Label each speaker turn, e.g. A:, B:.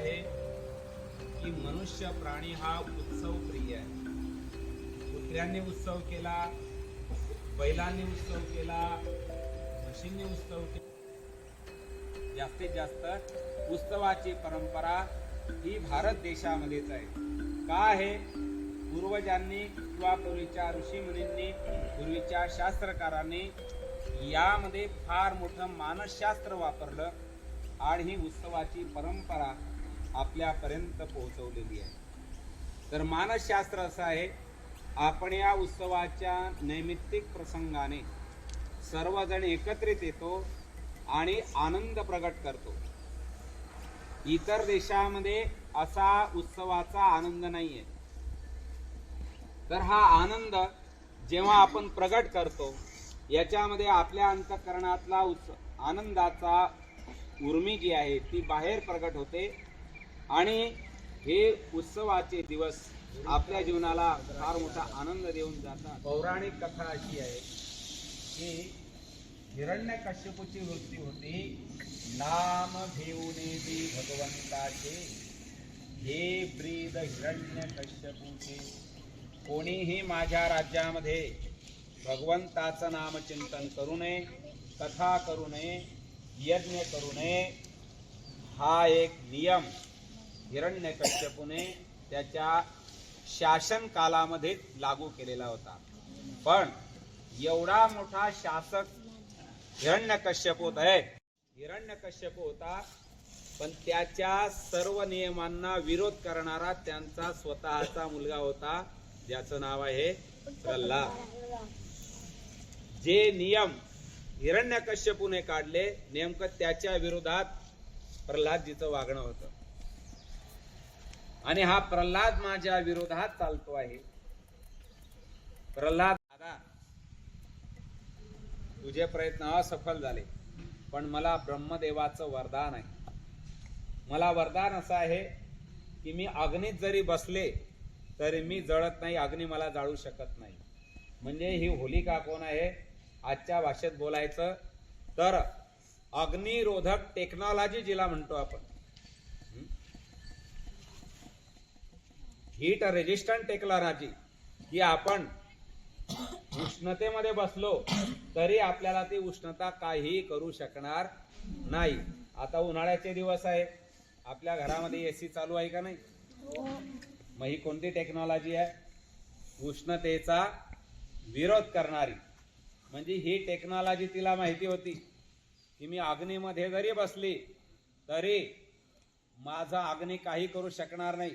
A: आहे की मनुष्य प्राणी हा उत्सव प्रिय आहे. कुत्र्यांनी उत्सव केला बैलांनी उत्सव केला म्हशींनी उत्सव केला. जास्तीत जास्त उत्सवाची परंपरा ही भारत देशामध्येच आहे. का आहे? पूर्वजांनी किंवा पूर्वीच्या ऋषी मुनींनी पूर्वीच्या शास्त्रकारांनी यामध्ये फार मोठं मानसशास्त्र वापरलं. आणि ही उत्सवाची परंपरा आपल्यापर्यंत पोहोचवलेली आहे. तर मानसशास्त्र असं आहे आपण या उत्सवाच्या नैमित्तिक प्रसंगाने सर्वजण एकत्रित येतो आणि आनंद प्रगट करतो. इतर देशामध्ये असा उत्सवाचा आनंद नाही आहे तर हा आनंद जेव्हा आपण प्रगट करतो याच्यामध्ये आपल्या अंतकरणातला उत्स आनंदाचा उर्मी जी आहे ती बाहेर प्रगट होते. आणि हे उत्सवाचे दिवस आपल्या जीवनाला फार मोठा आनंद देऊन जातात. पौराणिक कथा अशी आहे की हिरण्य कश्यपूची वृत्ती होती नाम घेऊनेदी भगवंताचे हे ब्रीद हिरण्य कश्यपूचे कोणीही माझ्या राज्यामध्ये भगवंताचं नामचिंतन करू नये कथा करू नये यज्ञ करू नये हा एक नियम हिरण्यकश्यपूने त्याच्या शासन कालामध्ये लागू केलेला होता. पण एवढा मोठा शासक हिरण्यकश्यप होत आहे. हिरण्यकश्यप होता पण त्याच्या सर्व नियमांना विरोध करणारा त्यांचा स्वतःचा मुलगा होता ज्याचं नाव आहे प्रल्हाद. जे नियम हिरण्यकश्यपूने काढले नेमकं त्याच्या विरोधात प्रल्हादजीचं वागणं होतं. आणि हा प्रल्हाद माझ्या विरोधात चालतो आहे. प्रल्हाद दादा तुझे प्रयत्न असफल झाले पण मला ब्रह्मदेवाचं वरदान आहे. मला वरदान असं आहे की मी अग्नीत जरी बसले तरी मी जळत नाही अग्नी मला जाळू शकत नाही. म्हणजे ही होलिका कोण आहे? आजच्या भाषेत बोलायचं तर अग्निरोधक टेक्नॉलॉजी जिला म्हणतो आपण. हीट रेजिस्टंट टेक्नॉलॉजी ही आपण उष्णतेमध्ये बसलो तरी आपल्याला ती उष्णता काहीही करू शकणार नाही. आता उन्हाळ्याचे दिवस आहे. आपल्या घरामध्ये एसी चालू आहे का नाही? मग ही कोणती टेक्नॉलॉजी आहे? उष्णतेचा विरोध करणारी. म्हणजे ही टेक्नॉलॉजी तिला माहिती होती की मी अग्नीमध्ये जरी बसली तरी माझा अग्नी काही करू शकणार नाही.